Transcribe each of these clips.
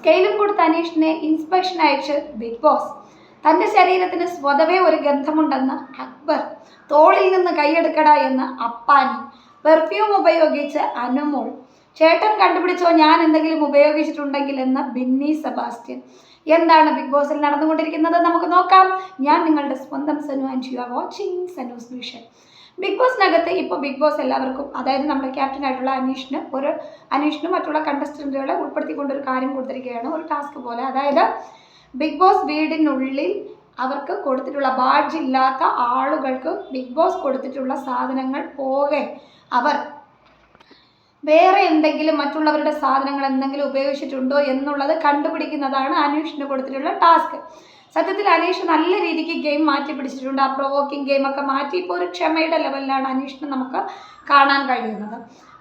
സ്കെയിലും കൊടുത്ത് അനീഷിനെ ഇൻസ്പെക്ഷൻ അയച്ച് ബിഗ് ബോസ്. തന്റെ ശരീരത്തിന് സ്വതവേ ഒരു ഗന്ധമുണ്ടെന്ന് അക്ബർ തോളിൽ നിന്ന് കൈയെടുക്കട എന്ന് അപ്പാനി. പെർഫ്യൂം ഉപയോഗിച്ച് അനുമോൾ ചേട്ടൻ കണ്ടുപിടിച്ചോ ഞാൻ എന്തെങ്കിലും ഉപയോഗിച്ചിട്ടുണ്ടെങ്കിൽ എന്ന് ബിന്നി സെബാസ്റ്റ്യൻ. എന്താണ് ബിഗ് ബോസിൽ നടന്നുകൊണ്ടിരിക്കുന്നത്? നമുക്ക് നോക്കാം. ഞാൻ നിങ്ങളുടെ സ്വന്തം Sanu and you are watching Sanu's vision. Big ബോസിനകത്ത് ഇപ്പോൾ ബിഗ് ബോസ് എല്ലാവർക്കും അതായത് നമ്മുടെ ക്യാപ്റ്റൻ ആയിട്ടുള്ള അനീഷിന് ഒരു അനീഷിന് മറ്റുള്ള കണ്ടസ്റ്റന്റുകളെ ഉൾപ്പെടുത്തിക്കൊണ്ടൊരു കാര്യം കൊടുത്തിരിക്കുകയാണ്. ഒരു ടാസ്ക് പോലെ. അതായത് ബിഗ് ബോസ് വീടിനുള്ളിൽ അവർക്ക് കൊടുത്തിട്ടുള്ള ബാഡ്ജ് ഇല്ലാത്ത ആളുകൾക്ക് ബിഗ് ബോസ് കൊടുത്തിട്ടുള്ള സാധനങ്ങൾ പോകെ അവർ. വേറെ എന്തെങ്കിലും മറ്റുള്ളവരുടെ സാധനങ്ങൾ എന്തെങ്കിലും ഉപയോഗിച്ചിട്ടുണ്ടോ എന്നുള്ളത് കണ്ടുപിടിക്കുന്നതാണ് അനീഷിന് കൊടുത്തിട്ടുള്ള ടാസ്ക് സത്യത്തിൽ അനീഷ് നല്ല രീതിക്ക് ഗെയിം മാറ്റി പിടിച്ചിട്ടുണ്ട്. ആ പ്രൊവോക്കിംഗ് ഗെയിം ഒക്കെ മാറ്റി ഇപ്പോൾ ഒരു ക്ഷമയുടെ ലെവലിലാണ് അനീഷിനെ നമുക്ക് കാണാൻ കഴിയുന്നത്.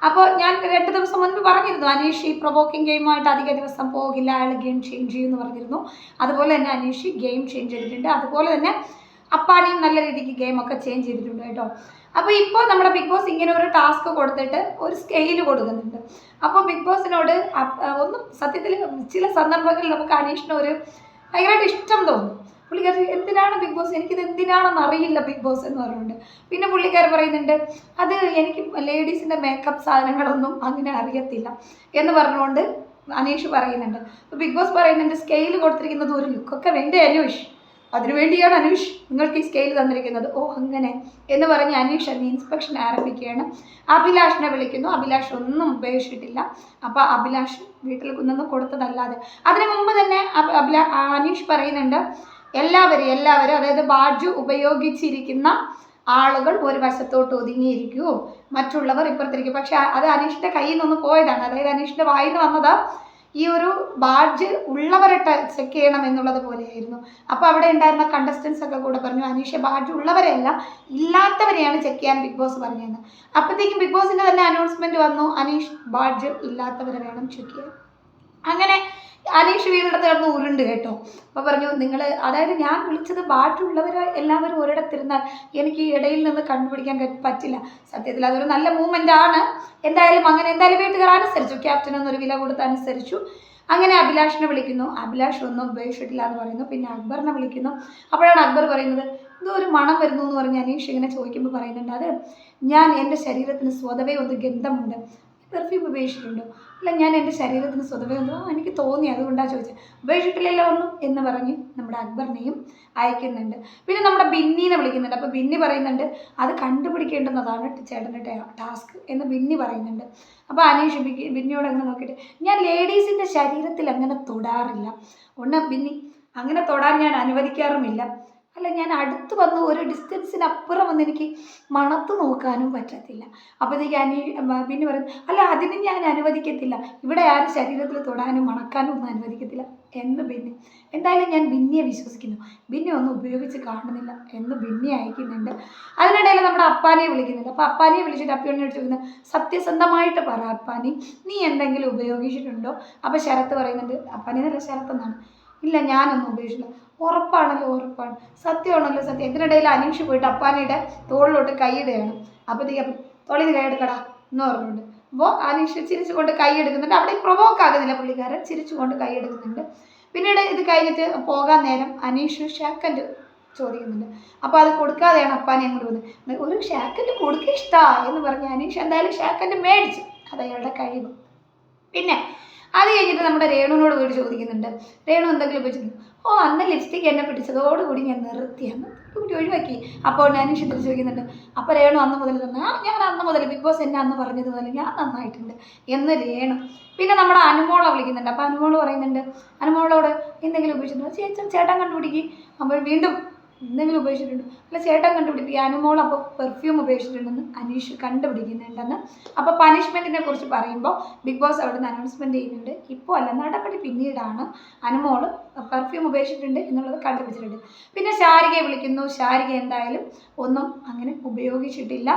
അപ്പോൾ ഞാൻ രണ്ട് ദിവസം മുൻപ് പറഞ്ഞിരുന്നു അനീഷ് ഈ പ്രൊവോക്കിംഗ് ഗെയിമായിട്ട് അധിക ദിവസം പോകില്ല അയാൾ ഗെയിം ചേഞ്ച് ചെയ്യുമെന്ന് പറഞ്ഞിരുന്നു. അതുപോലെ തന്നെ അനീഷ് ഗെയിം ചേഞ്ച് ചെയ്തിട്ടുണ്ട്. അതുപോലെ തന്നെ അപ്പാണിയും നല്ല രീതിക്ക് ഗെയിമൊക്കെ ചേഞ്ച് ചെയ്തിട്ടുണ്ട് കേട്ടോ. അപ്പോൾ ഇപ്പോൾ നമ്മുടെ ബിഗ് ബോസ് ഇങ്ങനെ ഒരു ടാസ്ക് കൊടുത്തിട്ട് ഒരു സ്കെയിൽ കൊടുക്കുന്നുണ്ട്. അപ്പോൾ ബിഗ് ബോസിനോട് ഒന്നും സത്യത്തിൽ ചില സന്ദർഭങ്ങളിൽ നമുക്ക് അനീഷിന് ഒരു ഭയങ്കരമായിട്ട് ഇഷ്ടം തോന്നും. പുള്ളിക്കാരി എന്തിനാണ് ബിഗ് ബോസ് എനിക്കിത് എന്തിനാണെന്ന് അറിയില്ല ബിഗ് ബോസ് എന്ന് പറഞ്ഞുകൊണ്ട് പിന്നെ പുള്ളിക്കാർ പറയുന്നുണ്ട് അത് എനിക്ക് ലേഡീസിന്റെ മേക്കപ്പ് സാധനങ്ങളൊന്നും അങ്ങനെ അറിയത്തില്ല. എന്ന് പറഞ്ഞുകൊണ്ട് അനീഷ് പറയുന്നുണ്ട്. ബിഗ് ബോസ് പറയുന്നുണ്ട് സ്കെയിൽ കൊടുത്തിരിക്കുന്നത് ഒരു ലുക്കൊക്കെ വേണ്ടേ അനീഷ്? അതിനുവേണ്ടിയാണ് അനീഷ് നിങ്ങൾക്ക് ഈ സ്കെയിൽ തന്നിരിക്കുന്നത്. ഓ അങ്ങനെ. എന്ന് പറഞ്ഞ് അനീഷ് അന്ന് ഇൻസ്പെക്ഷൻ ആരംഭിക്കുകയാണ്. അഭിലാഷിനെ വിളിക്കുന്നു. അഭിലാഷ് ഒന്നും ഉപയോഗിച്ചിട്ടില്ല അപ്പോൾ അഭിലാഷ് വീട്ടിൽ കുന്നൊന്നും കൊടുത്തതല്ലാതെ. അതിനു മുമ്പ് തന്നെ അഭി- അഭിലാ അനീഷ് പറയുന്നുണ്ട് എല്ലാവരും എല്ലാവരും അതായത് ബാജു ഉപയോഗിച്ചിരിക്കുന്ന ആളുകൾ ഒരു വശത്തോട്ട് ഒതുങ്ങിയിരിക്കുമോ മറ്റുള്ളവർ ഇപ്പുറത്തിരിക്കും. പക്ഷെ അത് അനീഷിന്റെ കയ്യിൽ നിന്ന് പോയതാണ്. അതായത് അനീഷിന്റെ വായിൽ നിന്ന് വന്നത് ഈ ഒരു ബാഡ്ജ് ഉള്ളവരെ ചെക്ക് ചെയ്യണം എന്നുള്ളത് പോലെയായിരുന്നു. അപ്പോൾ അവിടെ ഉണ്ടായിരുന്ന കണ്ടസ്റ്റൻസ് ഒക്കെ കൂടെ പറഞ്ഞു അനീഷ ബാഡ്ജ് ഉള്ളവരെയല്ല ഇല്ലാത്തവരെയാണ് ചെക്ക് ചെയ്യാൻ ബിഗ് ബോസ് പറഞ്ഞതെന്ന് അപ്പോഴത്തേക്കും ബിഗ് ബോസിന്റെ തന്നെ അനൗൺസ്മെന്റ് വന്നു അനീഷ് ബാഡ്ജ് ഇല്ലാത്തവരെ വേണം ചെക്ക് ചെയ്യാൻ. അങ്ങനെ അനീഷ് വീടിനടുത്ത് കിടന്ന് ഉരുണ്ട് കേട്ടോ. അപ്പോൾ പറഞ്ഞു നിങ്ങൾ അതായത് ഞാൻ വിളിച്ചത് ബാക്കിയുള്ളവർ എല്ലാവരും ഒരിടത്തിരുന്നാൽ എനിക്ക് ഇടയിൽ നിന്ന് കണ്ടുപിടിക്കാൻ പറ്റില്ല. സത്യത്തിൽ അതൊരു നല്ല മൂവ്മെന്റ് ആണ്. എന്തായാലും അങ്ങനെ എന്തായാലും വീട്ടുകാർ അനുസരിച്ചു. ക്യാപ്റ്റൻ എന്നൊരു വില കൊടുത്ത് അനുസരിച്ചു. അങ്ങനെ അഭിലാഷിനെ വിളിക്കുന്നു. അഭിലാഷ് ഒന്നും ഉപയോഗിച്ചിട്ടില്ല എന്ന് പറയുന്നു. പിന്നെ അക്ബറിനെ വിളിക്കുന്നു. അപ്പോഴാണ് അക്ബർ പറയുന്നത് എന്തോ ഒരു മണം വരുന്നു എന്ന് പറഞ്ഞ് അനീഷ് ഇങ്ങനെ ചോദിക്കുമ്പോൾ പറയുന്നുണ്ട് അത് ഞാൻ എന്റെ ശരീരത്തിന് സ്വതവേ ഒന്ന് ഗന്ധമുണ്ട്. പെർഫ്യൂം ഉപയോഗിച്ചിട്ടുണ്ടോ അല്ല ഞാൻ എന്റെ ശരീരത്തിന് സ്വതവേ ആ, എനിക്ക് തോന്നി അതുകൊണ്ടാണ് ചോദിച്ചത് ഉപേക്ഷിട്ടില്ലല്ലോ ഒന്നും എന്ന് പറഞ്ഞ് നമ്മുടെ അക്ബറിനെയും അയക്കുന്നുണ്ട്. പിന്നെ നമ്മുടെ ബിന്നിനെ വിളിക്കുന്നുണ്ട്. അപ്പോൾ ബിന്നി പറയുന്നുണ്ട് അത് കണ്ടുപിടിക്കേണ്ടുന്നതാണ് ചേട്ടന്റെ ടാസ്ക് എന്ന് ബിന്നി പറയുന്നുണ്ട്. അപ്പോൾ അനീഷ് ബിന്നിയോട് അങ്ങനെ നോക്കിയിട്ട് ഞാൻ ലേഡീസിന്റെ ശരീരത്തിൽ അങ്ങനെ തൊടാറില്ല. ഒന്ന് ബിന്നി അങ്ങനെ തൊടാൻ ഞാൻ അനുവദിക്കാറുമില്ല. അല്ല ഞാൻ അടുത്ത് വന്ന് ഒരു ഡിസ്റ്റൻസിനപ്പുറം വന്ന് എനിക്ക് മണത്ത് നോക്കാനും പറ്റത്തില്ല. അപ്പോഴത്തേക്ക് അനി പിന്നെ പറയും അല്ല അതിന് ഞാൻ അനുവദിക്കത്തില്ല. ഇവിടെ ആരും ശരീരത്തിൽ തൊടാനും മണക്കാനും ഒന്നും അനുവദിക്കത്തില്ല. എന്ന് ബിന്നി എന്തായാലും ഞാൻ ബിന്നിയെ വിശ്വസിക്കുന്നു. ബിന്നി ഒന്നും ഉപയോഗിച്ച് കാണുന്നില്ല. എന്ന് ബിന്നി അയക്കുന്നുണ്ട്. അതിനിടയിൽ നമ്മുടെ അപ്പാനെ വിളിക്കുന്നുണ്ട്. അപ്പോൾ അപ്പാനെ വിളിച്ചിട്ട് അപ്പിയോട് ചോദിക്കുന്നത് സത്യസന്ധമായിട്ട് പറ അപ്പാനി നീ എന്തെങ്കിലും ഉപയോഗിച്ചിട്ടുണ്ടോ? അപ്പോൾ ശരത്ത് പറയുന്നുണ്ട് അപ്പാനി നല്ല ശരത്ത് എന്നാണ് ഇല്ല ഞാനൊന്നും ഉപയോഗിച്ചില്ല ഉറപ്പാണല്ലോ ഉറപ്പാണ്. സത്യമാണല്ലോ സത്യം. ഇതിനിടയിൽ അനീഷ് പോയിട്ട് അപ്പാനിയുടെ തോളിലോട്ട് കൈയിടുകയാണ് അപ്പോഴത്തേക്ക് നിന്ന് കൈയെടുക്കടാ എന്ന് പറഞ്ഞിട്ടുണ്ട് അപ്പോൾ അനീഷ് ചിരിച്ചുകൊണ്ട് കൈ എടുക്കുന്നുണ്ട്. അവിടെ പ്രൊവോക്ക് ആകുന്നില്ല പുള്ളിക്കാരൻ. ചിരിച്ചുകൊണ്ട് കൈ എടുക്കുന്നുണ്ട്. പിന്നീട് ഇത് കഴിഞ്ഞിട്ട് പോകാൻ നേരം അനീഷ് ഷാക്കൻഡ് ചോദിക്കുന്നുണ്ട്. അപ്പോൾ അത് കൊടുക്കാതെയാണ് അപ്പാനെ അങ്ങോട്ട് വന്നത്. ഒരു ഷാക്കൻഡ് കൊടുക്കുക ഇഷ്ടമാണ് എന്ന് പറഞ്ഞ് അനീഷ് എന്തായാലും ഷാക്കൻഡ് മേടിച്ചു അത് അയാളുടെ കഴിവ്. പിന്നെ അത് കഴിഞ്ഞിട്ട് നമ്മുടെ രേണുവിനോട് പോയിട്ട് ചോദിക്കുന്നുണ്ട്. രേണു എന്തെങ്കിലും ഉപയോഗിച്ചിട്ടുണ്ട് ഓ അന്ന് ലിപ്സ്റ്റിക് എന്നെ പിടിച്ചതോടുകൂടി ഞാൻ നിർത്തിയാണ് കൂടി ഒഴിവാക്കി. അപ്പോൾ ഞാൻ തിരിച്ച് ചോദിക്കുന്നുണ്ട്. അപ്പോൾ രേണു അന്ന് മുതൽ തന്നെ ഞാൻ അന്ന് മുതൽ ബിഗ് ബോസ് എന്നെ അന്ന് പറഞ്ഞത് മുതൽ ഞാൻ നന്നായിട്ടുണ്ട് എന്ന് രേണു. പിന്നെ നമ്മുടെ അനുമോളെ വിളിക്കുന്നുണ്ട്. അപ്പോൾ അനുമോൾ പറയുന്നുണ്ട് അനുമോളോട് എന്തെങ്കിലും ഉപയോഗിച്ചിട്ടുണ്ടോ? ചേച്ചൻ ചേട്ടൻ കണ്ടുപിടിക്കും. അപ്പോൾ വീണ്ടും എന്തെങ്കിലും ഉപയോഗിച്ചിട്ടുണ്ട്? അല്ല ചേട്ടൻ കണ്ടുപിടിക്കും ഈ അനുമോൾ അപ്പോൾ പെർഫ്യൂം ഉപയോഗിച്ചിട്ടുണ്ടെന്ന് അനീഷ് കണ്ടുപിടിക്കുന്നുണ്ടെന്ന്. അപ്പോൾ പനിഷ്മെന്റിനെ കുറിച്ച് പറയുമ്പോൾ ബിഗ് ബോസ് അവിടെ നിന്ന് അനൗൺസ്മെന്റ് ചെയ്യുന്നുണ്ട്. ഇപ്പോൾ അല്ല നടപടി പിന്നീടാണ് അനുമോൾ പെർഫ്യൂം ഉപയോഗിച്ചിട്ടുണ്ട് എന്നുള്ളത് കണ്ടുപിടിച്ചിട്ടുണ്ട്. പിന്നെ ശാരികയെ വിളിക്കുന്നു. ശാരിക എന്തായാലും ഒന്നും അങ്ങനെ ഉപയോഗിച്ചിട്ടില്ല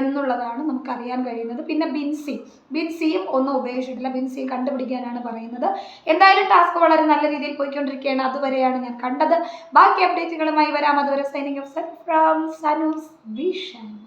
എന്നുള്ളതാണ് നമുക്കറിയാൻ കഴിയുന്നത്. പിന്നെ ബിൻസി. ബിൻസിയും ഒന്നും ഉപയോഗിച്ചിട്ടില്ല. ബിൻസി കണ്ടുപിടിക്കാനാണ് പറയുന്നത്. എന്തായാലും ടാസ്ക് വളരെ നല്ല രീതിയിൽ പോയിക്കൊണ്ടിരിക്കുകയാണ്. അതുവരെയാണ് ഞാൻ കണ്ടത്. ബാക്കി അപ്ഡേറ്റുകളുമായി അതുവരെ signing off from Sanu's vision